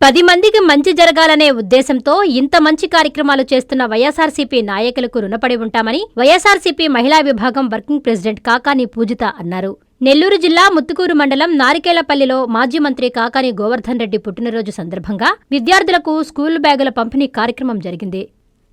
పది మందికి మంచి జరగాలనే ఉద్దేశంతో ఇంత మంచి కార్యక్రమాలు చేస్తున్న వైఎస్ఆర్సీపీ నాయకులకు రుణపడి ఉంటామని వైఎస్ఆర్సీపీ మహిళా విభాగం వర్కింగ్ ప్రెసిడెంట్ కాకాని పూజిత అన్నారు. నెల్లూరు జిల్లా ముత్తుకూరు మండలం నారికేలపల్లిలో మాజీ మంత్రి కాకాని గోవర్ధన్ రెడ్డి పుట్టినరోజు సందర్భంగా విద్యార్థులకు స్కూల్ బ్యాగుల పంపిణీ కార్యక్రమం జరిగింది.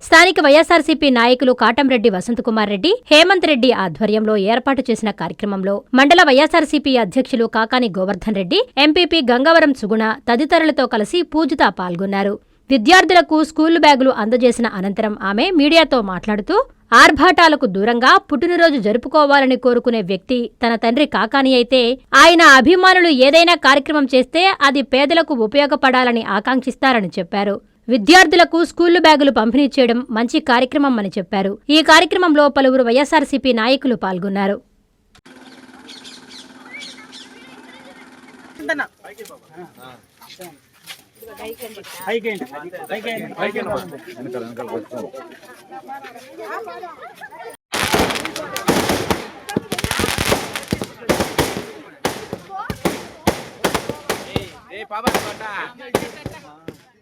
స్థానిక వైఎస్ఆర్సీపీ నాయకులు కాటంరెడ్డి వసంతకుమార్ రెడ్డి హేమంత్ రెడ్డి ఆధ్వర్యంలో ఏర్పాటు చేసిన కార్యక్రమంలో మండల వైఎస్ఆర్సీపీ అధ్యక్షులు కాకాని గోవర్ధన్ రెడ్డి ఎంపీపీ గంగవరం సుగుణ తదితరులతో కలిసి పూజిత పాల్గొన్నారు. విద్యార్థులకు స్కూల్ బ్యాగులు అందజేసిన అనంతరం ఆమె మీడియాతో మాట్లాడుతూ ఆర్భాటాలకు దూరంగా పుట్టినరోజు జరుపుకోవాలని కోరుకునే వ్యక్తి తన తండ్రి కాకాని అయితే ఆయన అభిమానులు ఏదైనా కార్యక్రమం చేస్తే అది పేదలకు ఉపయోగపడాలని ఆకాంక్షిస్తారని చెప్పారు. విద్యార్థులకు స్కూళ్ళు బ్యాగులు పంపిణీ చేయడం మంచి కార్యక్రమం అని చెప్పారు. ఈ కార్యక్రమంలో పలువురు వైఎస్ఆర్సీపీ నాయకులు పాల్గొన్నారు. ఏ పాపా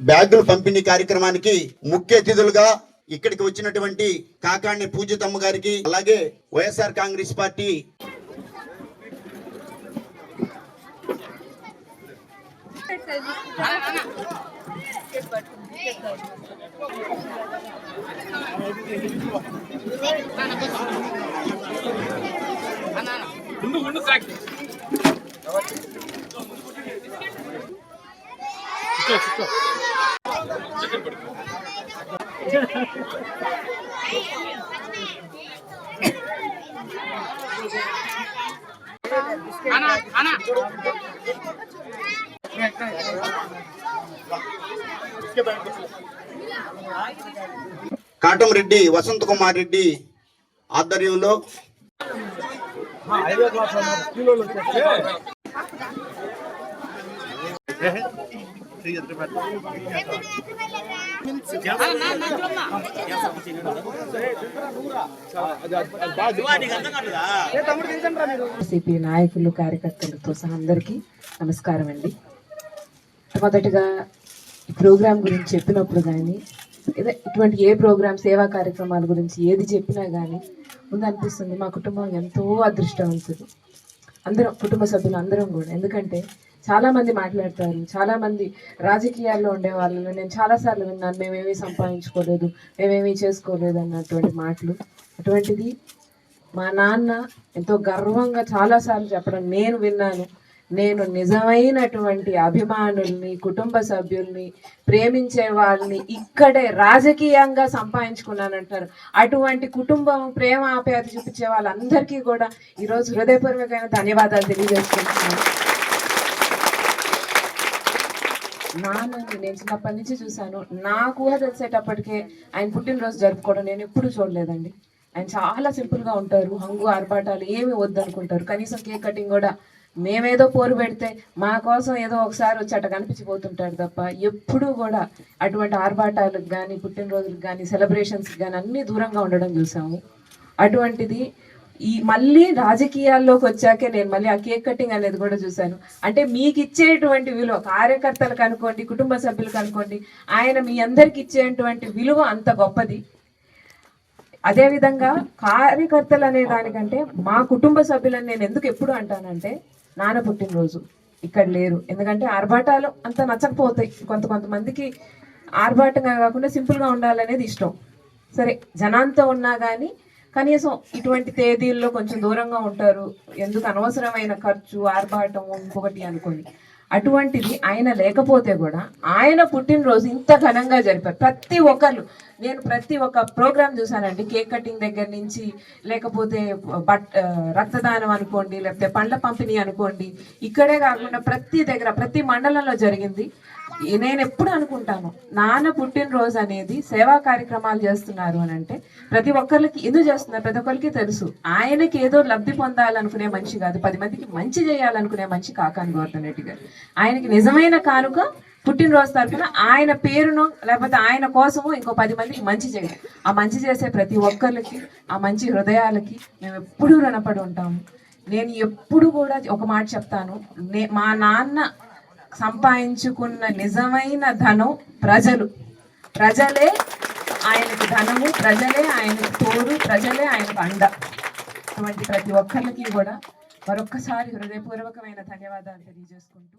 బ్యాగుల పంపిణీ కార్యక్రమానికి ముఖ్య అతిథులుగా ఇక్కడికి వచ్చినటువంటి కాకాణి పూజితమ్మ గారికి అలాగే YSR Congress party Let's go. అనా అనా కాటంరెడ్డి వసంత కుమార్ రెడ్డి ఆధ్వర్యంలో సిపి నాయకులు కార్యకర్తలతో సహా అందరికీ నమస్కారం అండి. మొదటగా ఈ ప్రోగ్రాం గురించి చెప్పినప్పుడు కానీ ఏదో ఇటువంటి ఏ ప్రోగ్రామ్ సేవా కార్యక్రమాల గురించి ఏది చెప్పినా కానీ ముందు అనిపిస్తుంది మా కుటుంబం ఎంతో అదృష్టవంతులు. అందరం కుటుంబ సభ్యులు అందరం కూడా. ఎందుకంటే చాలామంది మాట్లాడతారు. చాలామంది రాజకీయాల్లో ఉండే వాళ్ళని నేను చాలాసార్లు విన్నాను. మేమేమీ సంపాదించుకోలేదు మేమేమీ చేసుకోలేదు అన్నటువంటి మాటలు. అటువంటిది మా నాన్న ఎంతో గర్వంగా చాలాసార్లు చెప్పడం నేను విన్నాను. నేను నిజమైనటువంటి అభిమానుల్ని కుటుంబ సభ్యుల్ని ప్రేమించే వాళ్ళని ఇక్కడే రాజకీయంగా సంపాదించుకున్నానంటారు. అటువంటి కుటుంబం ప్రేమ ఆప్యాయత చూపించే వాళ్ళందరికీ కూడా ఈరోజు హృదయపూర్వకమైన ధన్యవాదాలు తెలియజేసుకుంటున్నాను నాన్నని నేను చిన్నప్పటి నుంచి చూశాను. నాకు ఊహ తెలిసేటప్పటికే ఆయన పుట్టినరోజు జరుపుకోవడం నేను ఎప్పుడూ చూడలేదండి. ఆయన చాలా సింపుల్గా ఉంటారు హంగు ఆర్భాటాలు ఏమి వద్దనుకుంటారు. కనీసం కేక్ కటింగ్ కూడా మేమేదో పోరు పెడితే మా కోసం ఏదో ఒకసారి వచ్చి అట్ట కనిపించిపోతుంటాడు తప్ప ఎప్పుడూ కూడా అటువంటి ఆర్భాటాలకు కానీ పుట్టినరోజులకు కానీ సెలబ్రేషన్స్కి కానీ అన్నీ దూరంగా ఉండడం చూసాము. అటువంటిది ఈ మళ్ళీ రాజకీయాల్లోకి వచ్చాకే నేను మళ్ళీ ఆ కేక్ కటింగ్ అనేది కూడా చూశాను. అంటే మీకు ఇచ్చేటువంటి విలువ కార్యకర్తలకు అనుకోండి కుటుంబ సభ్యులకు అనుకోండి ఆయన మీ అందరికి ఇచ్చేటువంటి విలువ అంత గొప్పది. అదేవిధంగా కార్యకర్తలు అనే దానికంటే మా కుటుంబ సభ్యులని నేను ఎందుకు ఎప్పుడు అంటానంటే నాన్న పుట్టినరోజు ఇక్కడ లేరు. ఎందుకంటే ఆర్భాటాలు అంత నచ్చకపోతాయి. కొంత కొంతమందికి ఆర్భాటంగా కాకుండా సింపుల్గా ఉండాలనేది ఇష్టం. సరే జనాంతో ఉన్నా కానీ కనీసం ఇటువంటి తేదీల్లో కొంచెం దూరంగా ఉంటారు. ఎందుకు అనవసరమైన ఖర్చు ఆర్భాటం ఇంకొకటి అనుకోండి. అటువంటిది ఆయన లేకపోతే కూడా ఆయన పుట్టినరోజు ఇంత ఘనంగా జరిపారు. ప్రతి ఒక్కరు నేను ప్రతి ఒక్క ప్రోగ్రాం చూసానండి కేక్ కటింగ్ దగ్గర నుంచి లేకపోతే బట్ రక్తదానం అనుకోండి లేకపోతే పండ్ల పంపిణీ అనుకోండి ఇక్కడే కాకుండా ప్రతి దగ్గర ప్రతి మండలంలో జరిగింది. నేను ఎప్పుడు అనుకుంటాను నాన్న పుట్టినరోజు అనేది సేవా కార్యక్రమాలు చేస్తున్నారు అని అంటే ప్రతి ఒక్కరికి ఎందుకు చేస్తున్నారు? ప్రతి ఒక్కరికి తెలుసు. ఆయనకి ఏదో లబ్ధి పొందాలనుకునే మంచి కాదు పది మందికి మంచి చేయాలనుకునే మంచి కాకాని గోవర్ధన్ రెడ్డి గారు. ఆయనకి నిజమైన కానుక పుట్టినరోజు తరఫున ఆయన పేరును లేకపోతే ఆయన కోసము ఇంకో పది మందికి మంచి చేయాలి ఆ మంచి చేసే ప్రతి ఒక్కరికి ఆ మంచి హృదయాలకి మేము ఎప్పుడూ రుణపడి ఉంటాము. నేను ఎప్పుడు కూడా ఒక మాట చెప్తాను మా నాన్న సంపాదించుకున్న నిజమైన ధనం ప్రజలు. ప్రజలే ఆయనకు ధనము ప్రజలే ఆయనకు తోడు ప్రజలే ఆయనకు అండ. అటువంటి ప్రతి ఒక్కరికి కూడా మరొక్కసారి హృదయపూర్వకమైన ధన్యవాదాలు తెలియజేసుకుంటూ